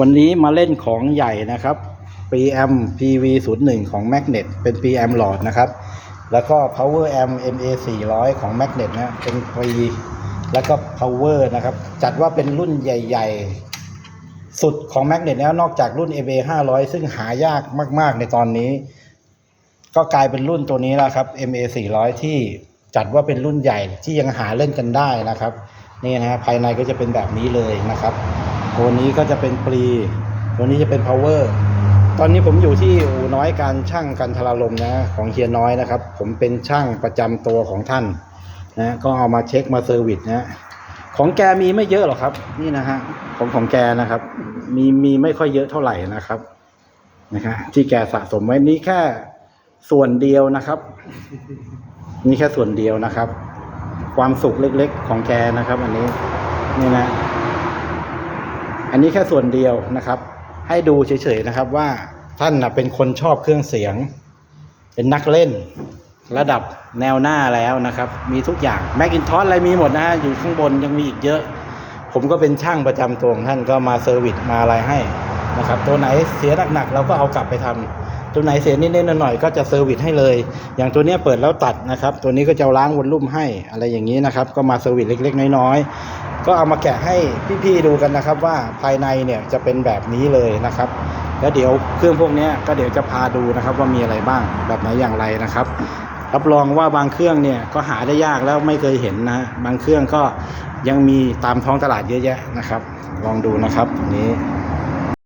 วันนี้มาเล่นของใหญ่นะครับ PM PV01 ของ Magnet เป็น PM หลอดนะครับ แล้วก็ power amp MA 400 ของ Magnet นะ เป็น pre แล้วก็ power นะครับ จัดว่าเป็นรุ่นใหญ่ ๆ สุดของ Magnet แล้วนอกจากรุ่น MA 500 ซึ่งหายากมาก ๆ ในตอนนี้ ก็กลายเป็นรุ่นตัวนี้แล้วครับ MA 400 ที่จัดว่าเป็นรุ่นใหญ่ที่ยังหาเล่นกันได้นะครับ นี่นะฮะภายในก็จะเป็นแบบนี้เลยนะครับ ตัวนี้ก็จะเป็นปรีตัวนี้จะเป็น power ตอนนี้ผมอยู่ที่อู่น้อยการช่างกันทรลมนะของเฮียน้อยนะครับ ผมเป็นช่างประจำตัวของท่านนะก็เอามาเช็คมาเซอร์วิสนะของแกมีไม่เยอะหรอกครับ นี่นะฮะของของแกนะครับ มีมีไม่ค่อยเยอะเท่าไหร่นะครับนะครับที่แกสะสมไว้นี่แค่ส่วนเดียวนะครับ นี่แค่ส่วนเดียวนะครับ ความสุขเล็กๆของแกนะครับ อันนี้นี่นะ อันนี้แค่ส่วนเดียวนะครับ ให้ดูเฉยๆนะครับว่าท่านนะเป็นคนชอบเครื่องเสียง เป็นนักเล่น ระดับแนวหน้าแล้วนะครับ มีทุกอย่างแมคกินทอสอะไรมีหมดนะฮะอยู่ข้างบนยังมีอีกเยอะ ผมก็เป็นช่างประจำตัวของท่านก็มาเซอร์วิสมาอะไรให้นะครับ ตัวไหนเสียหนักๆเราก็เอากลับไปทำตัวไหนเสียนิดๆหน่อยๆก็จะเซอร์วิสให้เลย อย่างตัวนี้เปิดแล้วตัดนะครับ ตัวนี้ก็จะล้างวนลุ่มให้อะไรอย่างนี้นะครับ ก็มาเซอร์วิสเล็ก ๆ น้อยๆ ก็เอามาแกะให้พี่ๆดูกันนะครับ ว่าภายในเนี่ยจะเป็นแบบนี้เลยนะครับ แล้วเดี๋ยวเครื่องพวกนี้ก็เดี๋ยวจะพาดูนะครับว่ามีอะไรบ้างแบบไหนอย่างไรนะครับรับรองว่าบางเครื่องเนี่ยก็หาได้ยากแล้วไม่เคยเห็นนะบางเครื่องก็ยังมีตามท้องตลาดเยอะแยะนะครับ ลองดูนะครับตรงนี้